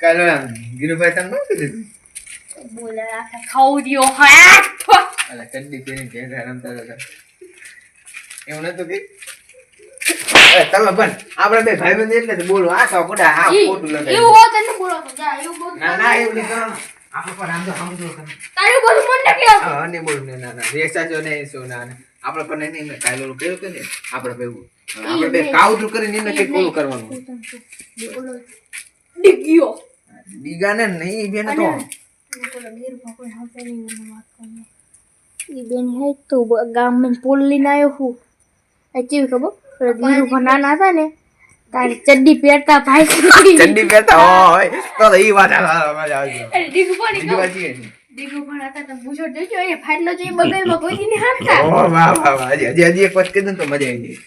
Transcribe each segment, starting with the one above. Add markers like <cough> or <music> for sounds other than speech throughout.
કાલે ગીરુભાઈ તમે નહોતું કીધું બોલે આખા ખાવું દ્યો હા અલા ચડ્ડી પહેરીને ઘેર રમતા હતા એવું નતું કે તમે પણ આપણે બે ભાઈ બંધ એટલે બોલો આ તો ખોટા આ ખોટું એવું લગાવ્યું હોત ને બોલો તો જા એવું બોલ ના ના એવું નહીં કરવાનું આપણે પણ આમ તો સમજો તમે તારું બધું મન નથી આવતું હા નહીં બોલું ના ના રેસા જો નહીં શું ના ના આપણે પણ નહીં મેં કાલે ઓલું કહ્યું કે ને આપણે ભેગું આપણે બે કાવતરું કરીને એને કંઈક ઓલું કરવાનું બોલો ડિગ્યો બીગા ને નહીં બેન તો ઈ બેન હે તો ગામમાં પોલ લઈને આવ્યો હું. આ કેવી ખબર? ગીર ઉપર નાના હતા ને તારે ચડ્ડી પહેરતા ભાઈ ચંડી પહેરતા હોય. તો ઈ વાત મજા આવી ડીગુ પાણી? ડીગુ પણ હતા તો પૂછો જોજો એ ફાટલો જોઈ બગલમાં વાહ વાહ વાહ. હજી હજી હજી એક વાત કીધું તો મજા આવી જાય.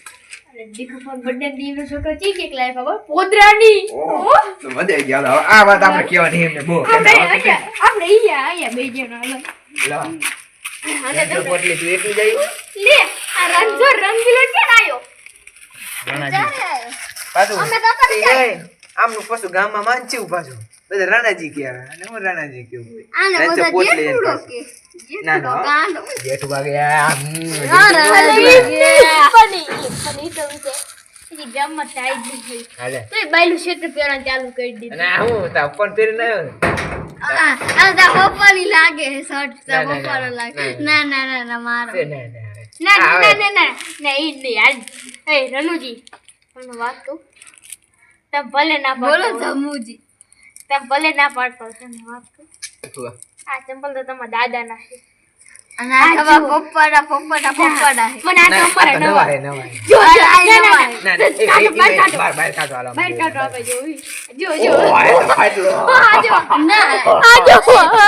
બર્થડે છોકરો ચી કેક લાવ્યા ખબર પોદરાની. ઓહ, તો મજા આવી હવે આ વાત આપણે કહેવાની એમને બહુ. આપણે અહીંયા અહીંયા અહીંયા બે જણા હાલો. અને જો પોટલી તું એકલી જાય? લે આ રંગો રંગીલો ક્યાં આવ્યો પાછું. અમે તો કરી આમનું પાછું ગામમાં માનચી પાછું બધા રાણાજી કહેવાય અને હું રાણાજી આને રંચો પોટલી ના ના. જેઠું ભાગે આ, હમ, ફની ફની તો વિશે હજી ગામમાં ટાઈટ નહીં થઈ હાલે. તો એ બાયલું ક્ષેત્ર પહેરવાનું ચાલુ કરી દીધું અને આ હું તાર પણ પહેરીને આવ્યો ને? આ આ તા પપ્પાની લાગે શર્ટ તા ના, ના, પપ્પાનો ના, ના. ના ના ના ના મારો તે ના, ના, ના. ના આ ના હવે. ના ના ના ઈ જ નહીં યાર એ રનુજી વાત તો ભલે ના બોલો જમુજી તમે ભલે ના પાડતો તમને વાત કહું આ ચંપલ તો તમારા દાદાના છે અને આ તમારા પપ્પાના પપ્પાના પપ્પાના છે. આ ના, ચંપલ આ નવા હે, નવા હે. જો જો આ ના, ના, નવા ના. ના, ના, બહાર બહાર- કાઢો, હાલો, બહાર કાઢો જો. જો જો જો આ તો ફાટલો. આ જો ના, આ જો એવું તો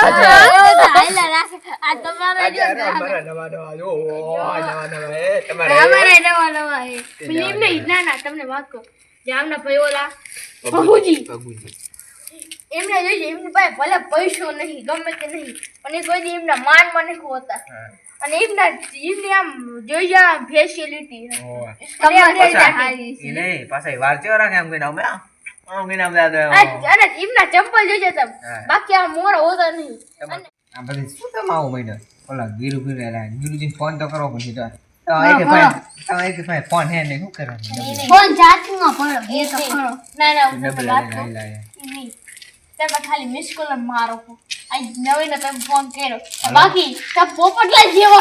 આ તમારા જો અરે, અરે, નવા નવા જો. નવા નવા હે, તમારે અમારા નવા નવા છે. ફિલ્મ નહીં ના ના તમને વાત કહું જામના ભાઈ ઓલા. એમને જોઈએ એમની પાસે ભલે પૈસો નહીં ગમે તે નહીં પણ એ કોઈ એમના માનમાં નહીં હોતા અને એમના એમની આમ જોઈ જા ફેસિલિટી નહીં, પાછા રાખે આમ કહીને, આમ, આમ, આમ આમ આમ. અને એમના ચંપલ જોઈજે તમે. બાકી આ મોરા હોતા નહીં. આ બધી શું કામ આવું? ઓલા એલા, ફોન તો કરવો પડશે તો. તો આ એક ભાઈ- તમારે એક ભાઈ ફોન હે ને શું કરવાનું? ફોન ચાર્જિંગમાં પડ્યો. એ તો ના ના તમે ખાલી મિસ કોલ મારો આ નવી ને તમે ફોન કર્યો. બાકી તમે પોપટલા જેવો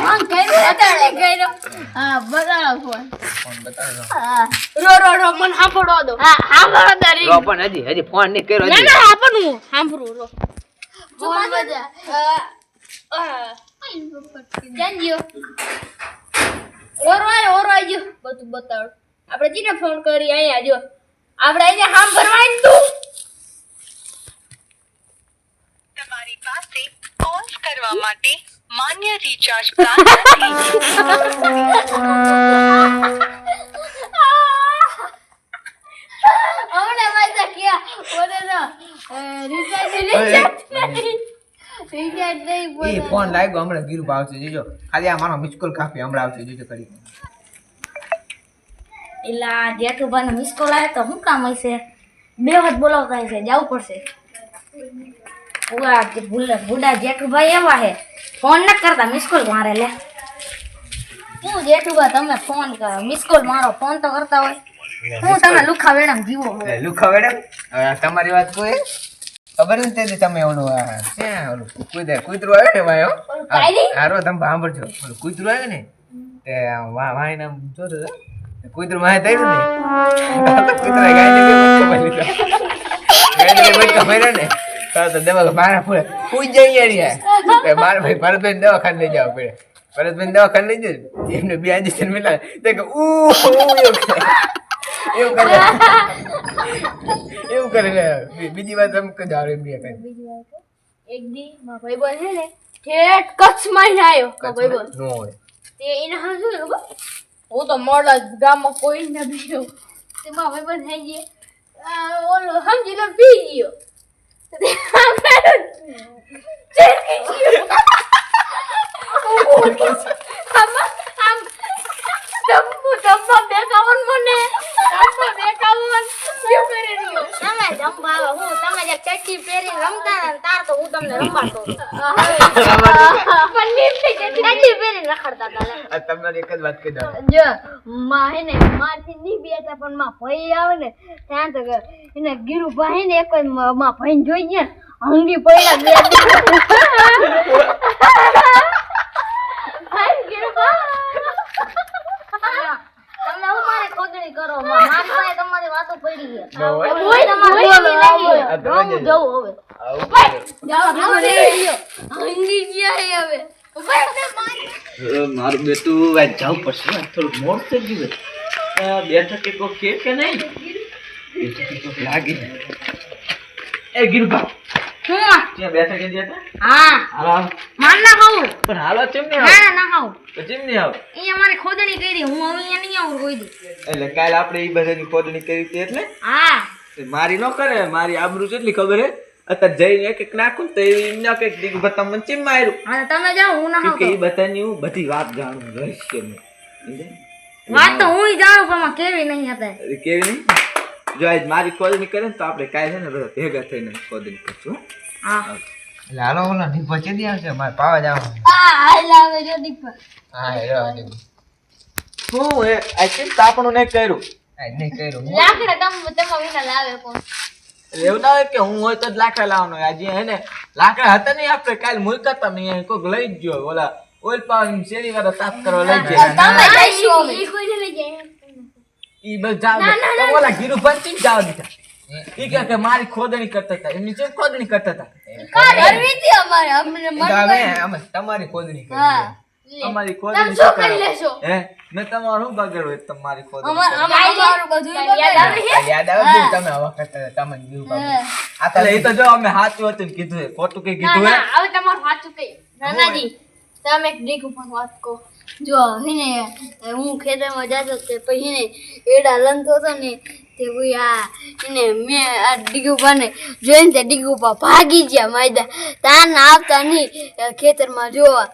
ફોન કર્યો અત્યારે કર્યો. હા બતાવો ફોન ફોન બતાવો. હા. રો રો રો મને સાંભળવા દો. હા હા બરાબર રો પણ હજી હજી ફોન નહીં કર્યો ના. ના આપણું હું સાંભળું રો. ફોન બધા જાનજીઓ ઓરો આય ઓરો આજો બધું બતાડો. આપણે જીને ફોન કરી અહીંયા જો. આપણે અહીંયા હામ ભરવાય તું. તમારી પાસે કોલ્સ કરવા માટે માન્ય રિચાર્જ પ્લાન નથી. ફોન લાગ્યો હમણાં ગીરું આવશે જોજો. ખાલી આ મારો મિસ કોલ કાપી હમણાં આવશે જોજો કરી. એલા જેઠુભાઈ નો મિસ આવે આવ્યો તો શું કામ હશે? બે વખત બોલાવતા હશે જવું પડશે. ભૂલા બુડા જેઠુભાઈ એવા હે. ફોન ન કરતા મિસ કોલ મારે લે. હું જેઠુભાઈ તમે ફોન કરો. મિસ કોલ મારો ફોન તો કરતા હોય. હું તમે લુખા વેડમ જીવો લુખા મેડમ તમારી વાત કોઈ? ખબર નથી તે તમે ઓલું ક્યાં ઓલું કુદર કૂતરું આવે ને. આ હારો તમે સાંભળજો. ઓલું કૂતરું આવે ને તે આ નામ જોતો કૂતરું વાહે થયું ને. કૂતરાએ ગાયને બે બચકા ભરી લીધા. ગાયને બે ને. તો દવા મારા ફૂલે પૂજ જઈ અહીંયા તે <laughs> મારા ભાઈ ભરતભાઈ દવાખાને લઈ જવા પડે. ભરતભાઈ દવાખાને લઈ જાય એમને બે ઇન્જેક્શન મિલા તે કે ઉ એવું કરે. એવું કરે. બીજી વાત એમ કે જાવે બે કઈ બીજી વાત કહું? એક દી મારો ભાઈબંધ છે ને ઠેઠ કચ્છમાં આવ્યો મારો ભાઈબંધ. નો તે એને હા શું હું તો મોડા ગામમાં કોઈ ના બીજો તે મારો ભાઈબંધ થઈ ગયો. ઓલો સમજી લો પી ગયો. તે આમ કર્યું. ચેકી <laughs> કેમ ને એક માં મારથી ની બેતા પણ માં ભાઈ આવે ને ત્યાં તો એને ગીરુ ભાઈ એક માં ભાઈ જોઈ ગયા હંગી પડ્યા હવે તું આજ જવું પડશે ને. થોડુંક મોડ થઈ ગયું બેઠકે કોક છે કે નહીં? બેઠકે કોક લાગે. એ ગીરભા હું. ત્યાં બેઠકે ગયા હતા? હા. હાલો હાલો. માર ના ખાવું. પણ હાલો ચેમ નહીં ના આવો ના ખાવું. તો ચેમ નહીં આવો એ અમારી ખોદણી કરી. હું અહીંયા નહીં આવું કોઈ દી એટલે કાલે આપણે એ બધાની ખોદણી કરી તે એટલે? હા. મારી ન કરે મારી આબરૂ કેટલી ખબર હે? અત્યારે જઈને એક એક નાખું ને તો એમને કંઈક દીક બતા મને ચીમ માર્યું? હા તમે જાઓ હું ના કે એ બતાની બધાની હું બધી વાત જાણું રહસ્યમય સમજ્યા? વાત તો હું જાણું પણ કેવી નહીં હતા કેવી નહીં? જો આજ મારી ખોદણી કરે ને તો આપણે કાઈ છે ને બધા ભેગા થઈને કોદની કરશું. હા. લાલો ઓલા ઓલા ડીપો દે આવશે મારે પાવા જાવ આ હાલ લાવે જો દીપા હા એ રહ્યો શું એ? આ ચિંતા તાપણું નહીં કર્યું? નહીં કર્યું. લાકડા તમ તમે વિના લાવે કોણ? એવું ના હોય કે હું હોય તો જ લાકડા લાવવાનો આજે હે ને લાકડા હતા નહીં આપણે કાલ મુલકત તમે અહીંયા કોઈક લઈ જ ગયો. ઓલા ઓઇલ પાવર શેરી વાળા સાફ કરવા લઈ ગયા. ઈ કોઈ લઈ જાય ઈ બસ જાવ ઓલા ગીરુ પંચી જાવ દીધા ઈ કે કે મારી ખોદણી કરતા હતા. એમની જેમ ખોદણી કરતા હતા? કરવી હતી અમારે. અમને તમારી ખોદણી કરી હા. અમારી તમે શું કરી લેશો? હે? મે તમારું શું બગાડ્યું હોય તમારી ખોદણી અમારું બધું યાદ આવે યાદ આવે તમે આવા કરતા તમે ગીરું આ તો એ તો જો અમે સાચું હતું કીધું હે. ખોટું કે કીધું હે? હવે તમારું સાચું કઈ. નાનાજી તમે એક ડીક ઉપર વાત કહો જો હેને હું ખેતરમાં જતો તે પછી ને એડા લંતો હતો ને તે ભૂયા આ એને મેં આ ડીગ ઉપર ને જોઈને તે ડીગ ઉપર ભાગી ગયા માયદા. તાન આવતા નહીં ખેતરમાં જોવા.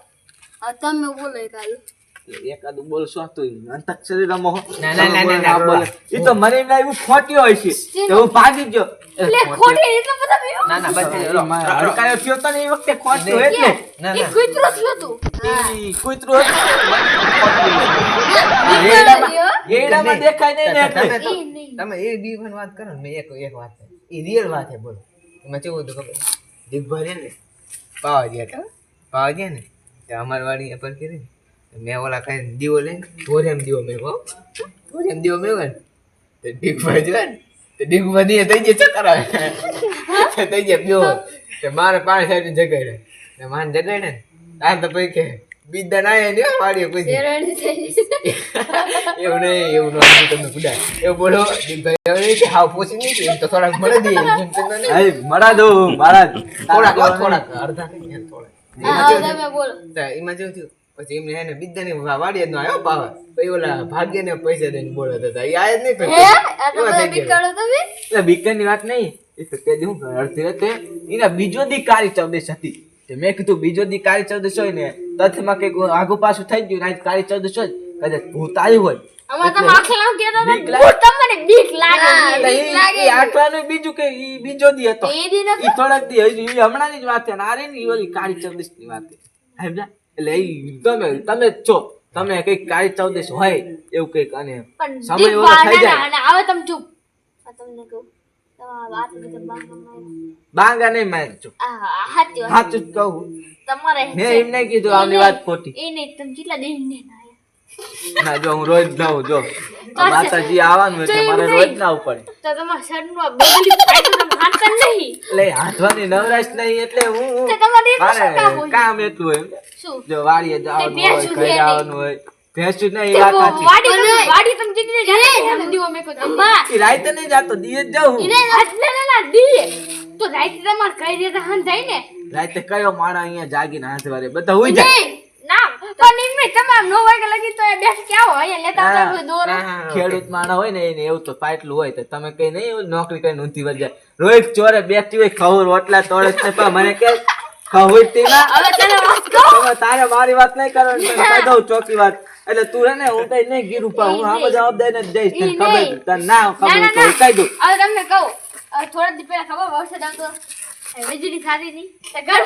તમે બોલો કાલે એકાદું બોલશો તો અંતક્ષરી રમો ના, ના, ના, ના, ના, બોલે. એ તો મને એમ લાગ્યું ખોટી હોય છે. તો હું ભાગી ગયો. એટલે ખોટી. ખોટી બધા ના ના બસ એ મારે હડકાયો થયો તો ને એ વખતે ખોટી હોય એટલે. ના ના. કૂતરો થયો તું ઈ કૂતરું એડામાં- એડામાં દેખાય નહીં ને એટલે. તમે તો- ઈ પણ એ દીવાની વાત કરો ને મેં એક એક વાત એ રિયલ વાત છે બોલો. એમાં કેવું હતું ખબર? દીપભાઈ રે ને પાવા ગયા હતા પાવા ગયા ને? અમારી વાડી પર કરી મેં ઓલા ખાઈને દીવો લઈને ધોરેમ દીવો મેં કહો ધોરેમ દીવો મેં ને. તો દીપભાઈ જોયા ને. તે દીપભાઈ દીએ થઈ જાય ચક્કર આવે. થઈ જાય પીવો તો મારે પાણી સાઈડ જગાડે ને માને જગાડે ને. આ તો પછી કે બીજા ના એને પાડીએ પછી. એવું નહીં એવું નહીં તમને ગુડાય એવું બોલો નહીં કે હાવ પોસી નહીં એમ તો થોડાક મળે દઈએ. મળા મરા દો મારા થોડાક થોડાક અડધા. થોડાક. એમાં જેવું થયું પછી એમને એને બીજાની વાડી નો આવ્યો પાવા. પછી ઓલા ભાગ્ય ને પૈસા દઈને બોલતા હતા. એ જ નહીં વાત નહીં. એ તો કે હું અડધી રાતે એના બીજો દી કાળી ચૌદશ હતી. તે મેં કીધું બીજો દી કાળી ચૌદશ હોય ને તથમાં કંઈક આગુ પાછું થઈ ગયું આજ કાળી ચૌદશ હોય. કદાચ ભૂત આવ્યું હોય. અમાર તો આખે કેતા હતા તમને બીક લાગે. બીક લાગે આટલાનું બીજું કે ઈ બીજો દી હતો. એ દી નતો? ઈ થોડાક દી હજી ઈ હમણાંની જ વાત છે. ને આ રહી ને ઓલી કાળી ચૌદશની વાત છે. સમજા એટલે ઈ તમે તમે છો. તમે કંઈક કાળી ચૌદશ હોય એવું કંઈક અને સમય ઓલો થઈ જાય. ના, ના, હવે તમે ચૂપ. આ તમને કહું. બાંગા નહીં માર છો સાચું કહું. તમારે મેં એમ નહીં કીધું આમની વાત ખોટી. એ નહીં તમે કેટલા દિન ને? ના જો હું રોજ જાઉં જો. માતાજી આવવાનું એટલે મારે રોજ ના પડે તો તમારા શરીરનું બગલી થાય તો તમે હાંકતા નહીં. એટલે હાથવાની નવરાશ નહીં એટલે હું મારે કામ એટલું હોય શું? જો વાડીએ જવાનું હોય ઘરે આવવાનું હોય. ભેંસું નહીં વાત સાચી. વાડી તમે- વાડી તમે જેટલી જાતે ને દીવો મેં કહ્યું, અંબા, ઈ રાતે નહીં જાતો દીએ જ જાઉં. હાથ ના ના દીએ. તો રાતે તમાર કઈ દેતા હન જાય ને? રાઈતે કયો માણા અહીંયા જાગીને હાથ વારે બધા હોય જાય. એમ નહીં, હોય કે લગી તો બેસી કે આવો અહીંયા લેતા આવતા દોરો. ખેડૂત માણસ હોય ને એને એવું તો પાટલું હોય તો તમે કઈ નહીં નોકરી કરીને ઊંધી વળી જાય. રોહિત ચોરે બેઠી હોય ખવર ઓટલા તોડે છે પણ મને કે ખવર તે ના. હવે તને વાત કહો? તારે મારી વાત નહીં કરવાની તને કહી દઉં ચોકી વાત. એટલે તું હે ને હું કઈ નહીં ગીરું પા હું આમ જવાબદારી ને જઈશ તને ખબર. તને ના ના ખબર ના તો કહી દઉં. હવે તમને કહું થોડા દી પહેલા ખબર વર્ષે આવતો. વીજળી થાતી હતી તો નતું.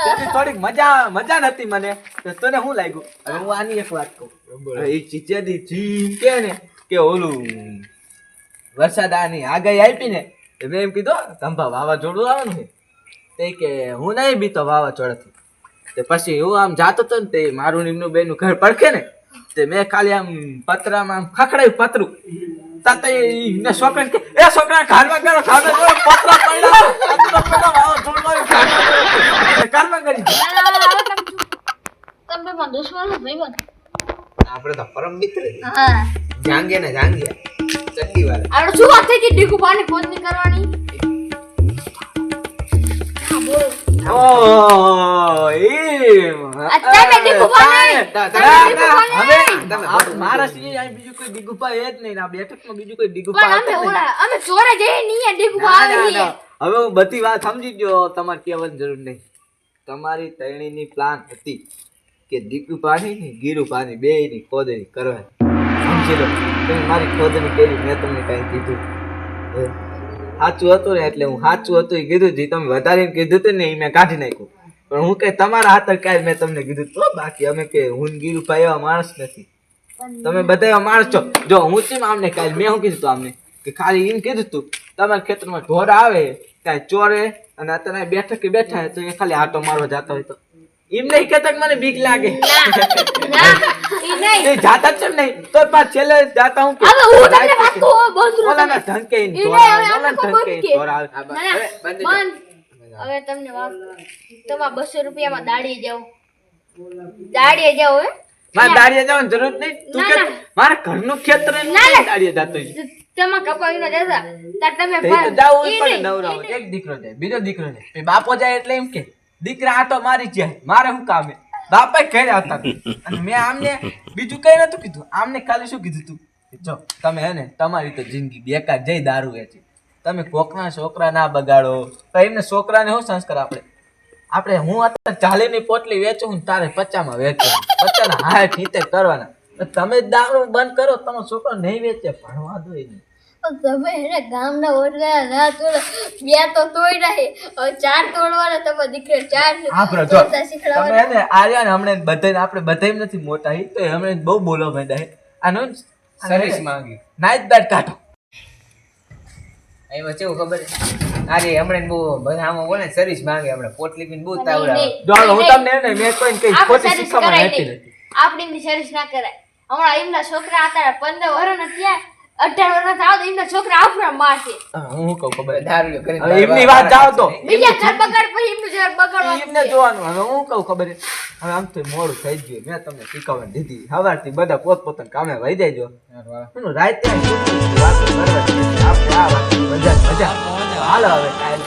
ત્યાંથી થોડીક મજા મજા નતી મને. તો તને શું લાગ્યું? હવે હું આની એક વાત કહું. એ ચીચેદી ચીમ કે ને કે ઓલું વરસાદ આની આગાહી આપી ને તો મેં એમ કીધું સંભા વાવાઝોડું આવે ને તે કે હું નહીં બીતો વાવાઝોડાથી. તે પછી હું આમ જાતો હતો ને તે મારું નિમનું એમનું બેનું ઘર પડખે ને તે મેં ખાલી આમ પતરામાં આમ ખખડાયું પતરું. તાતે ઈને છોકરાને કે એ છોકરા ઘરમાં કરો ઘરમાં કરો પતરા પડ્યા પતરા પડ્યા વાવાઝોડું આવ્યું, ઘરમાં કરો." તમે પણ દુશ્મન છો ભાઈબંધ. આપણે તો પરમ મિત્ર હા. જાંગે ને જાંગે ચક્કી વાળા. આપણે શું વાત થઈ કે ડીકુ પાણી ફોનની કરવાની? આ તમે દીકુભા નહીં. તા- તા- તા- મારા સિવાય અહીં બીજું કોઈ દીગુપા એ જ નહીં. ને આ બેઠકમાં બીજું કોઈ દીગુપા ગુફા અમે ઓલા અમે ચોરે જઈએ નહીં અહીંયા ગુફા આવે હવે હું બધી વાત સમજી ગયો. તમારે કહેવાની જરૂર નહીં. તમારી તૈણીની પ્લાન હતી કે દીકુ પાણી ને ગીરુ પાણી બે ની ખોદણી કરવાની. સમજી લો. તમે મારી ખોદણી કરી મેં તમને કઈ કીધું. સાચું હતું ને એટલે હું સાચું હતું એ કીધું જે. તમે વધારીને કીધું હતું ને એ મેં કાઢી નાખ્યું. પણ હું કઈ તમારા હાથર કાંઈ મેં તમને કીધું તો બાકી અમે કે હું ને ગીરુભાઈ એવા માણસ નથી તમે બધા એવા માણસ છો જો હું ચીમ આમને કાલે મેં શું કીધું તું આમને કે ખાલી એમ કીધું તું તમારા ખેતરમાં ઢોર આવે કાંઈ ચોરે અને અત્યારે બેઠકે બેઠા હોય તો એ ખાલી આટો મારવા જતા હોય તો એમ નહીં કહેતા કે મને બીક લાગે ના ઈ નહીં એ જાતા જ છે ને નહીં તો પાછ છેલ્લે જાતા હું કે હવે હું તમને વાત કહું બંધ રહો ઓલાના તમે. ધનકે ઈને ઈ ઢોર નહીં, આવે, હવે ઓલાના આપણે ધનકે ઈને ખબર ઢોર આવે. આ ના, ના, બંધ થઈ જાઓ. બંધ. હવે તમને તમારે બસો રૂપિયામાં દાડીએ જાઓ. દાડીએ જાઓ હે? મારે દાડીએ જવાની જરૂર નહીં. તું કે મારા ઘરનું ખેતર ના, દાડીએ જાતો. તમે કપાવીને જતા તાર તમે તો જાવું પડે નવરાવો. એક દીકરો જાય બીજો દીકરો જાય. બાપો જાય એટલે એમ કે દીકરા આટો મારી જ જાય. મારે શું કામ? બાપા ઘરે હતા. અને મેં આમને બીજું કઈ નતું કીધું. આમને ખાલી શું કીધું તું? જો તમે હે ને તમારી તો જિંદગી બેકાર જઈ દારૂ વેચી. તમે કોકના છોકરા ના બગાડો. તો એમને છોકરાને શું સંસ્કાર આપણે આપણે હું અત્યારે ચાલીની પોટલી વેચું તારે પચામાં વેચું પચાના હાથ હિતે કરવાના. તમે દારૂ બંધ કરો તમારો છોકરો નહીં વેચે ભણવા દો એને. તમે એને ગામના ઓરડા ના તોડો. બે તો તોડી નાખે ચાર તોડવાના તમે દીકરે ચાર આપણે જો. તમે એને હે ને આર્યા ને હમણાં બધાને આપણે બધાય નથી મોટા હી તો હમણાં બહુ બોલો ભાઈ હે. આનો સર્વિસ માંગી નાઈટ બેટ કાઢો. એમાં કેવું ખબર? છે અરે હમણાં બહુ બધા આમાં બોલે સર્વિસ માંગે આપણે પોટલી પીને બહુ તાવડા ડોલ હું તમને ને મેં કોઈ કઈ આપણે ખોટી શીખવામાં નથી આપણી એમની સર્વિસ ના કરાય. હમણાં એમના છોકરા હતા પંદર વર્ષના થયા. અઢાર વર્ષના થાવ તો એમના છોકરા આપણા મારશે. હું કહું ખબર દારૂ કરી એમની વાત જાઓ તો. બીજા ઘર બગાડ પછી એમનું ઘર બગાડવા એમને જોવાનું. હવે હું કહું ખબર છે? હવે આમ તો મોડું થઈ ગયું. મેં તમને શીખવવા દીધી. સવારથી બધા પોતપોતાના કામે વહી દેજો એનું રાતે વાતો કરવા આપણે આ વાત મજા મજા. હાલો હવે કાલે.